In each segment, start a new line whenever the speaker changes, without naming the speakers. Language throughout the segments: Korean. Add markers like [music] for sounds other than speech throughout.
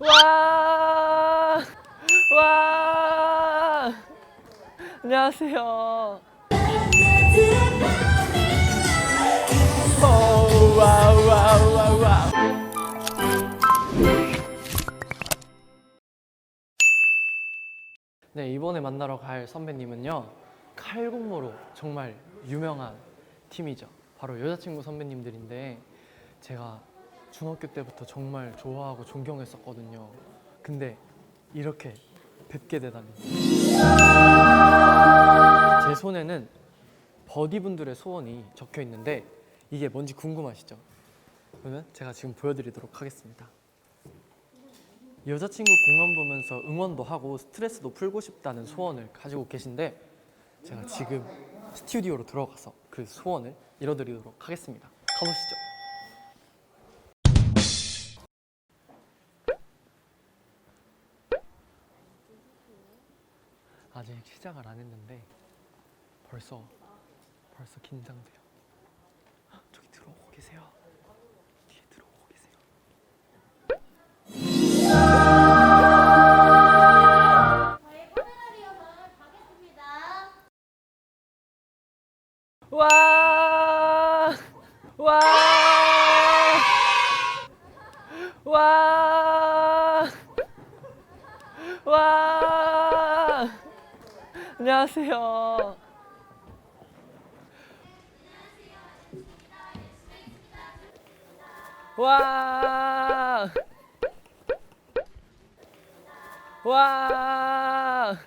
와! 와! 안녕하세요. 네, 이번에 만나러 갈 선배님은요. 칼군무로 정말 유명한 팀이죠. 바로 여자친구 선배님들인데 제가 중학교 때부터 정말 좋아하고 존경했었거든요. 근데 이렇게 뵙게 되다니. 제 손에는 버디분들의 소원이 적혀 있는데 이게 뭔지 궁금하시죠? 그러면 제가 지금 보여드리도록 하겠습니다. 여자친구 공연 보면서 응원도 하고 스트레스도 풀고 싶다는 소원을 가지고 계신데 제가 지금 스튜디오로 들어가서 그 소원을 이뤄드리도록 하겠습니다. 가보시죠. 아직 시작을 안 했는데 벌써 벌써 긴장돼요. 헉, [gasps] 저기 들어오고 계세요. 뒤에 들어오고 계세요.
저희 포메라리언을 가겠습니다.
와! 와! [laughs] 와! 안녕하세요. 와! 와!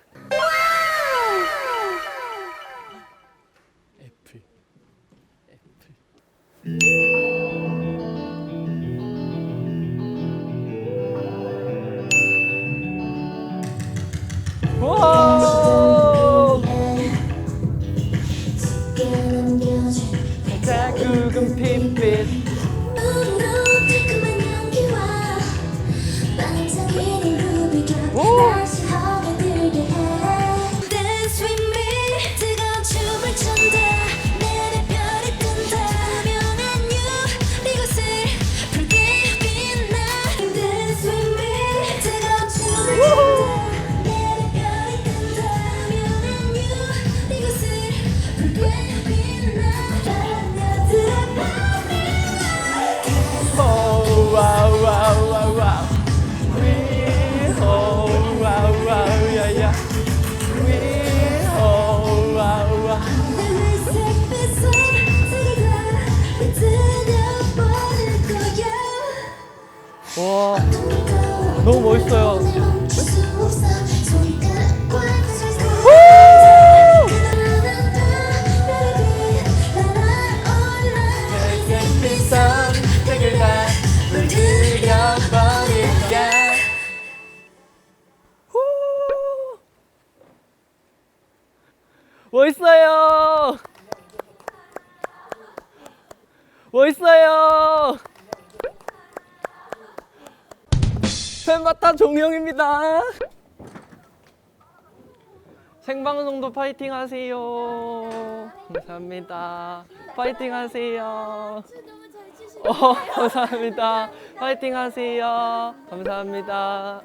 너무 멋있어요! 멋있어요. 멋있어요 팬바타 종영입니다 생방송도 파이팅 하세요 감사합니다 파이팅 하세요 어, 감사합니다. 파이팅 하세요. 감사합니다.